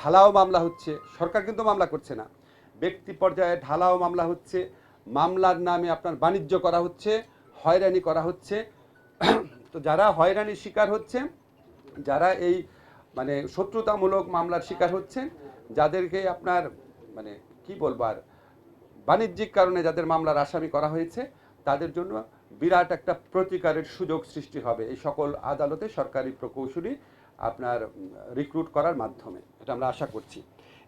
ঢালাও মামলা হচ্ছে, সরকার কিন্তু মামলা করছে না। ব্যক্তি পর্যায়ে ঢালাও মামলা হচ্ছে, মামলার নামে আপনার বাণিজ্য করা হচ্ছে, হয়রানি করা হচ্ছে। তো যারা হয়রানির শিকার হচ্ছে, যারা এই মানে শত্রুতামূলক মামলার শিকার হচ্ছে যাদেরকে আপনার মানে কি বলব আর, বাণিজ্যিক কারণে যাদের মামলার আসামি করা হয়েছে, তাদের জন্য বিরাট একটা প্রতিকারের সুযোগ সৃষ্টি হবে। এই সকল আদালতে সরকারি প্রকৌশলী আপনার রিক্রুট করার মাধ্যমে, এটা আমরা আশা করছি।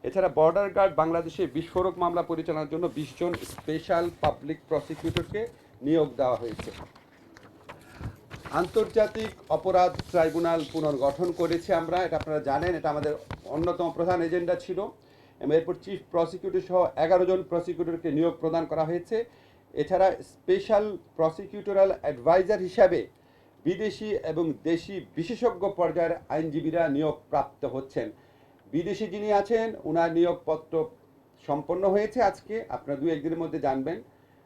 এছাড়া বর্ডার গার্ড বাংলাদেশে বিস্ফোরক মামলা পরিচালনার জন্য বিশ জন স্পেশাল পাবলিক প্রসিকিউটরকে নিয়োগ দেওয়া হয়েছে। আন্তর্জাতিক অপরাধ ট্রাইব্যুনাল পুনর্গঠন করেছি আমরা, এটা আপনারা জানেন, এটা আমাদের অন্যতম প্রধান এজেন্ডা ছিল। এবং এরপর চিফ প্রসিকিউটর সহ এগারো জন প্রসিকিউটরকে নিয়োগ প্রদান করা হয়েছে। এছাড়া স্পেশাল প্রসিকিউটরাল অ্যাডভাইজার হিসাবে বিদেশি এবং দেশি বিশেষজ্ঞ পর্যায়ের আইনজীবীরা নিয়োগ প্রাপ্ত হচ্ছেন। বিদেশি যিনি আছেন ওনার নিয়োগপত্র সম্পন্ন হয়েছে আজকে। আপনারা দু একদিনের মধ্যে জানবেন।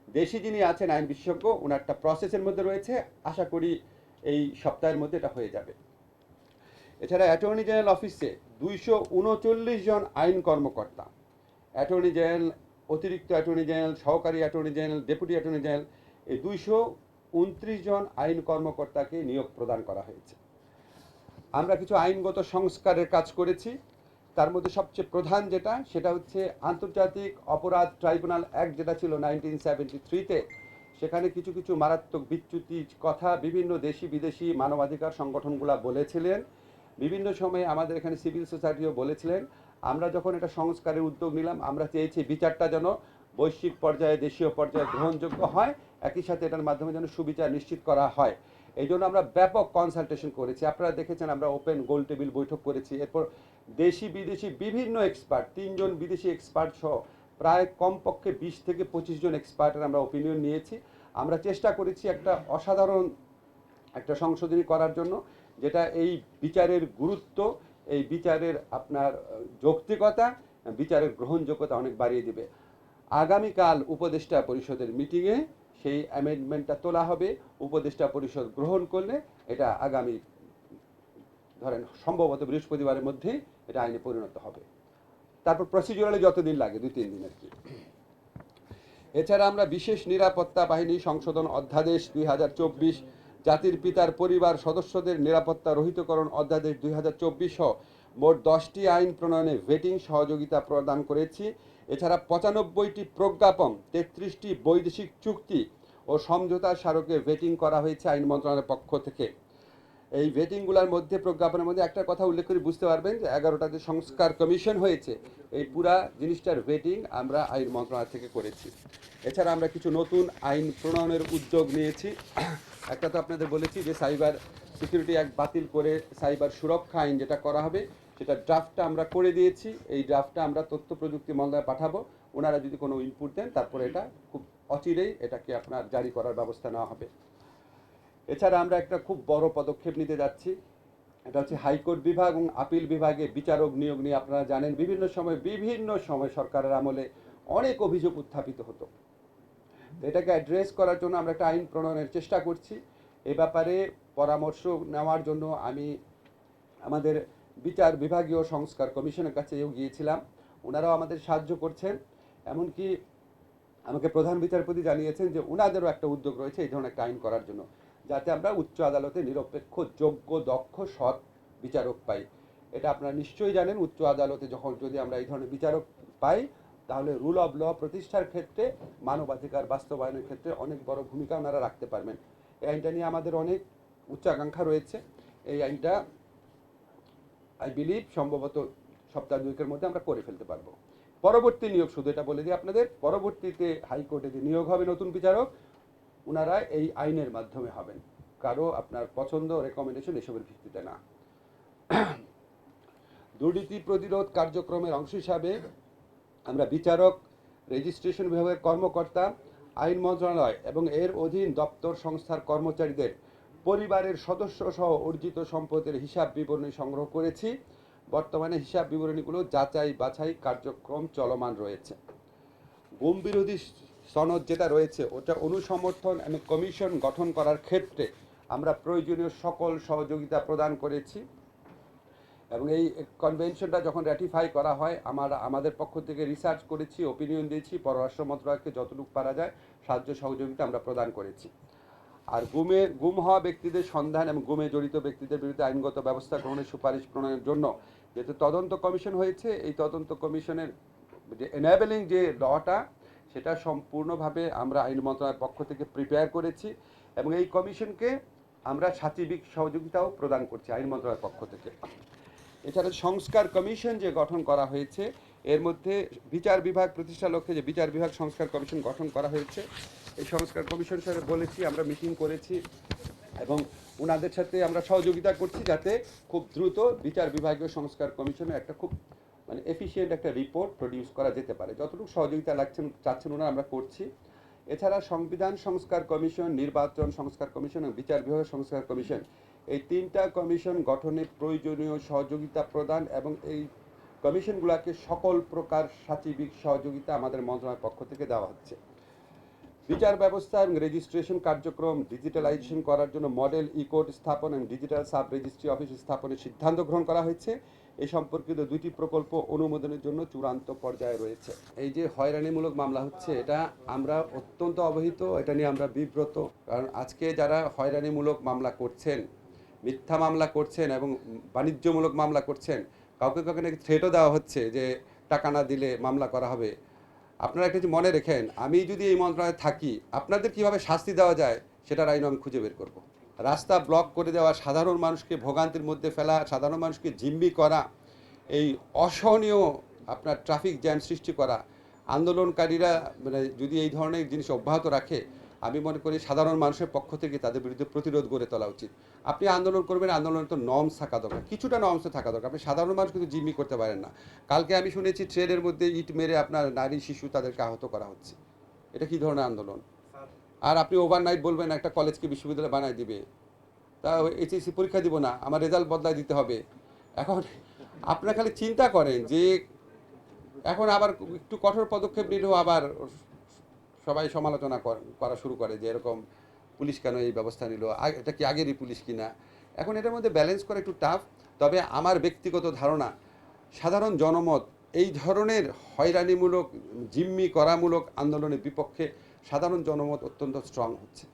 দেশি যিনি আছেন, আইন বিশেষজ্ঞ ওনারটা প্রসেসের মধ্যে রয়েছে। আশা করি এই সপ্তাহের মধ্যে এটা হয়ে যাবে। এছাড়া অ্যাটর্নি জেনারেল অফিসে দুইশো উনচল্লিশ জন আইন কর্মকর্তা। অ্যাটর্নি জেনারেল অতিরিক্ত অ্যাটর্নি জেনারেল সহকারী attorney general deputy attorney general এই দুইশো উনত্রিশ জন আইন কর্মকর্তাকে নিয়োগ প্রদান করা হয়েছে। আমরা কিছু আইনগত সংস্কারের কাজ করেছি। তার মধ্যে সবচেয়ে প্রধান যেটা, সেটা হচ্ছে আন্তর্জাতিক অপরাধ ট্রাইব্যুনাল অ্যাক্ট যেটা ছিল নাইনটিন সেভেন্টি থ্রিতে। সেখানে কিছু কিছু মারাত্মক বিচ্যুতি, কথা বিভিন্ন দেশি বিদেশি মানবাধিকার সংগঠনগুলো বলেছিলেন। বিভিন্ন সময়ে আমাদের এখানে সিভিল সোসাইটিও বলেছিলেন, আমরা যখন এটা সংস্কারের উদ্যোগ নিলাম, আমরা চেয়েছি বিচারটা যেন বৈশ্বিক পর্যায়ে, দেশীয় পর্যায়ে গ্রহণযোগ্য হয়। একই সাথে এটার মাধ্যমে যেন সুবিচার নিশ্চিত করা হয়। এই জন্য আমরা ব্যাপক কনসালটেশন করেছি। আপনারা দেখেছেন আমরা ওপেন গোল টেবিল বৈঠক করেছি। এরপর দেশি, বিদেশি বিভিন্ন এক্সপার্ট তিনজন বিদেশি এক্সপার্ট সহ প্রায় কমপক্ষে বিশ থেকে পঁচিশ জন এক্সপার্টের আমরা ওপিনিয়ন নিয়েছি। আমরা চেষ্টা করেছি একটা অসাধারণ একটা সংশোধনী করার জন্য, যেটা এই বিচারের গুরুত্ব, এই বিচারের আপনার যৌক্তিকতা, বিচারের গ্রহণযোগ্যতা অনেক বাড়িয়ে দিবে। আগামীকাল উপদেষ্টা পরিষদের মিটিংয়ে সেই অ্যামেন্ডমেন্টটা তোলা হবে। উপদেষ্টা পরিষদ গ্রহণ করলে এটা আগামী, ধরেন সম্ভবত বৃহস্পতিবারের মধ্যে এটা আইনে পরিণত হবে। তারপর প্রসিডিউরালি যতদিন লাগে, দুই, তিন দিন আর কি। এছাড়া আমরা বিশেষ নিরাপত্তা বাহিনী সংশোধন অধ্যাদেশ দুই হাজার চব্বিশ, জাতির পিতার পরিবার সদস্যদের নিরাপত্তা রহিতকরণ অধ্যাদেশ দুই হাজার মোট দশটি আইন প্রণয়নে ভেটিং সহযোগিতা প্রদান করেছি। এছাড়া পঁচানব্বইটি প্রজ্ঞাপন, তেত্রিশটি বৈদেশিক চুক্তি ও সমঝোতা স্মারকে ভেটিং করা হয়েছে আইন মন্ত্রণালয়ের পক্ষ থেকে। এই ভেটিংগুলোর মধ্যে প্রজ্ঞাপনের মধ্যে একটা কথা উল্লেখ করে বুঝতে পারবেন যে এগারোটা যে সংস্কার কমিশন হয়েছে, এই পুরা জিনিসটার ভেটিং আমরা আইন মন্ত্রণালয় থেকে করেছি। এছাড়া আমরা কিছু নতুন আইন প্রণয়নের উদ্যোগ নিয়েছি। একটা তো আপনাদের বলেছি যে সাইবার সিকিউরিটি অ্যাক্ট বাতিল করে সাইবার সুরক্ষা আইন যেটা করা হবে সেটা ড্রাফটটা আমরা করে দিয়েছি, এই ড্রাফটটা আমরা তথ্য প্রযুক্তি মন্ত্রণালয়ে পাঠাবো। ওনারা যদি কোনো ইনপুট দেন, তারপরে এটা খুব অচিরেই এটাকে আপনার জারি করার ব্যবস্থা নেওয়া হবে। এছাড়া আমরা একটা খুব বড় পদক্ষেপ নিতে যাচ্ছি। এটা হচ্ছে হাইকোর্ট বিভাগ এবং আপিল বিভাগে বিচারক নিয়োগ নিয়ে আপনারা জানেন, বিভিন্ন সময় বিভিন্ন সময় সরকারের আমলে অনেক অভিযোগ উত্থাপিত হতো। এটাকে অ্যাড্রেস করার জন্য আমরা একটা আইন প্রণয়নের চেষ্টা করছি। এ ব্যাপারে পরামর্শ নেওয়ার জন্য আমি আমাদের বিচার বিভাগীয় সংস্কার কমিশনের কাছেও গিয়েছিলাম। ওনারাও আমাদের সাহায্য করছেন। এমনকি আমাকে প্রধান বিচারপতি জানিয়েছেন যে ওনাদেরও একটা উদ্যোগ রয়েছে এই ধরনের একটা আইন করার জন্য, যাতে আমরা উচ্চ আদালতে নিরপেক্ষ, যোগ্য, দক্ষ, সৎ বিচারক পাই। এটা আপনারা নিশ্চয়ই জানেন, উচ্চ আদালতে যখন যদি আমরা এই ধরনের বিচারক পাই, তাহলে রুল অফ ল প্রতিষ্ঠার ক্ষেত্রে, মানবাধিকার বাস্তবায়নের ক্ষেত্রে অনেক বড় ভূমিকা ওনারা রাখতে পারবেন। এই আইনটা নিয়ে আমাদের অনেক উচ্চাকাঙ্ক্ষা রয়েছে। এই আইনটা আই বিলিভ সম্ভবত সপ্তাহ দুয়েকের মধ্যে আমরা করে ফেলতে পারব। পরবর্তী নিয়োগ, শুধু এটা বলে দিই আপনাদের, পরবর্তীতে হাইকোর্টে যে নিয়োগ হবে নতুন বিচারক ওনারা এই আইনের মাধ্যমে হবেন। কারও আপনার পছন্দ রেকমেন্ডেশন এসবের ভিত্তিতে না। দুর্নীতি প্রতিরোধ কার্যক্রমের অংশ হিসাবে আমরা বিচারক রেজিস্ট্রেশন বিভাগের কর্মকর্তা, আইন মন্ত্রণালয় এবং এর অধীন দপ্তর সংস্থার কর্মচারীদের পরিবারের সদস্য সহ অর্জিত সম্পদের হিসাব বিবরণী সংগ্রহ করেছি। বর্তমানে হিসাব বিবরণীগুলো যাচাই বাছাই কার্যক্রম চলমান রয়েছে। গুম বিরোধী সনদ যেটা রয়েছে, ওটা অনুসমর্থন এবং কমিশন গঠন করার ক্ষেত্রে আমরা প্রয়োজনীয় সকল সহযোগিতা প্রদান করেছি। এবং এই কনভেনশনটা যখন র্যাটিফাই করা হয়, আমার, আমাদের পক্ষ থেকে রিসার্চ করেছি ওপিনিয়ন দিয়েছি, পররাষ্ট্র মন্ত্রণালয়কে যতটুকু পারা যায়, সাহায্য সহযোগিতা আমরা প্রদান করেছি। আর গুমের গুম হওয়া ব্যক্তিদের সন্ধান এবং গুমে জড়িত ব্যক্তিদের বিরুদ্ধে আইনগত ব্যবস্থা গ্রহণের সুপারিশ প্রণয়নের জন্য যেহেতু তদন্ত কমিশন হয়েছে, এই তদন্ত কমিশনের যে এনাবেলিং যে লটা সেটা সম্পূর্ণভাবে আমরা আইন মন্ত্রণালয়ের পক্ষ থেকে প্রিপেয়ার করেছি এবং এই কমিশনকে আমরা সাচিবিক সহযোগিতাও প্রদান করছি আইন মন্ত্রণালয়ের পক্ষ থেকে। এছাড়া সংস্কার কমিশন যে গঠন করা হয়েছে, এর মধ্যে বিচার বিভাগ প্রতিষ্ঠা লক্ষ্যে যে বিচার বিভাগ সংস্কার কমিশন গঠন করা হয়েছে এই সংস্কার কমিশন সাথে বলেছি, আমরা মিটিং করেছি এবং ওনাদের সাথে আমরা সহযোগিতা করছি যাতে খুব দ্রুত বিচার বিভাগীয় সংস্কার কমিশনে একটা খুব মানে এফিসিয়েন্ট একটা রিপোর্ট প্রডিউস করা যেতে পারে। যতটুকু সহযোগিতা লাগছেন, চাচ্ছেন ওনারা, আমরা করছি। এছাড়া সংবিধান সংস্কার কমিশন, নির্বাচন সংস্কার কমিশন এবং বিচার বিভাগ সংস্কার কমিশন, এই তিনটা কমিশন গঠনে প্রয়োজনীয় সহযোগিতা প্রদান এবং এই কমিশনগুলোকে সকল প্রকার সাচিবিক সহযোগিতা আমাদের মন্ত্রণালয়ের পক্ষ থেকে দেওয়া হচ্ছে। বিচার ব্যবস্থা এবং রেজিস্ট্রেশন কার্যক্রম ডিজিটালাইজেশন করার জন্য মডেল ই কোড স্থাপন এবং ডিজিটাল সাব রেজিস্ট্রি অফিস স্থাপনের সিদ্ধান্ত গ্রহণ করা হয়েছে। এই সম্পর্কিত দুটি প্রকল্প অনুমোদনের জন্য চূড়ান্ত পর্যায়ে রয়েছে। এই যে হয়রানিমূলক মামলা হচ্ছে, এটা আমরা অত্যন্ত অবহিত, এটা নিয়ে আমরা বিব্রত। কারণ আজকে যারা হয়রানিমূলক মামলা করছেন, মিথ্যা মামলা করছেন এবং বাণিজ্যমূলক মামলা করছেন, কাউকে কাউকে নাকি থ্রেটও দেওয়া হচ্ছে যে টাকা না দিলে মামলা করা হবে। আপনারা একটা মনে রেখেন, আমি যদি এই মন্ত্রণালয়ে থাকি, আপনাদের কীভাবে শাস্তি দেওয়া যায়, সেটার আইন আমি খুঁজে বের করব। রাস্তা ব্লক করে দেওয়া, সাধারণ মানুষকে ভোগান্তির মধ্যে ফেলা, সাধারণ মানুষকে জিম্মি করা, এই অসহনীয় আপনার ট্রাফিক জ্যাম সৃষ্টি করা, আন্দোলনকারীরা মানে যদি এই ধরনের জিনিস অব্যাহত রাখে আমি মনে করি সাধারণ মানুষের পক্ষ থেকে তাদের বিরুদ্ধে প্রতিরোধ গড়ে তোলা উচিত। আপনি আন্দোলন করবেন আন্দোলনের তো নর্মস থাকা দরকার কিছুটা নর্মস থাকা দরকার। আপনি সাধারণ মানুষ কিন্তু জিম্মি করতে পারেন না। কালকে আমি শুনেছি ট্রেনের মধ্যে ইট মেরে আপনার নারী শিশু তাদেরকে আহত করা হচ্ছে। এটা কি ধরনের আন্দোলন? আর আপনি ওভারনাইট বলবেন একটা কলেজকে বিশ্ববিদ্যালয় বানায় দিবে। তা এইচএসসি পরীক্ষা দিব না আমার রেজাল্ট বদলায় দিতে হবে। এখন আপনারা খালি চিন্তা করেন যে এখন আবার একটু কঠোর পদক্ষেপ নিলেও আবার সবাই সমালোচনা কর- শুরু করে যে এরকম পুলিশ কেন এই ব্যবস্থা নিল? এটা কি আগেরই পুলিশ কিনা? এখন এটার মধ্যে ব্যালেন্স করা একটু টাফ তবে আমার ব্যক্তিগত ধারণা, সাধারণ জনমত এই ধরনের হয়রানিমূলক, জিম্মি করামূলক আন্দোলনের বিপক্ষে সাধারণ জনমত অত্যন্ত স্ট্রং হচ্ছে।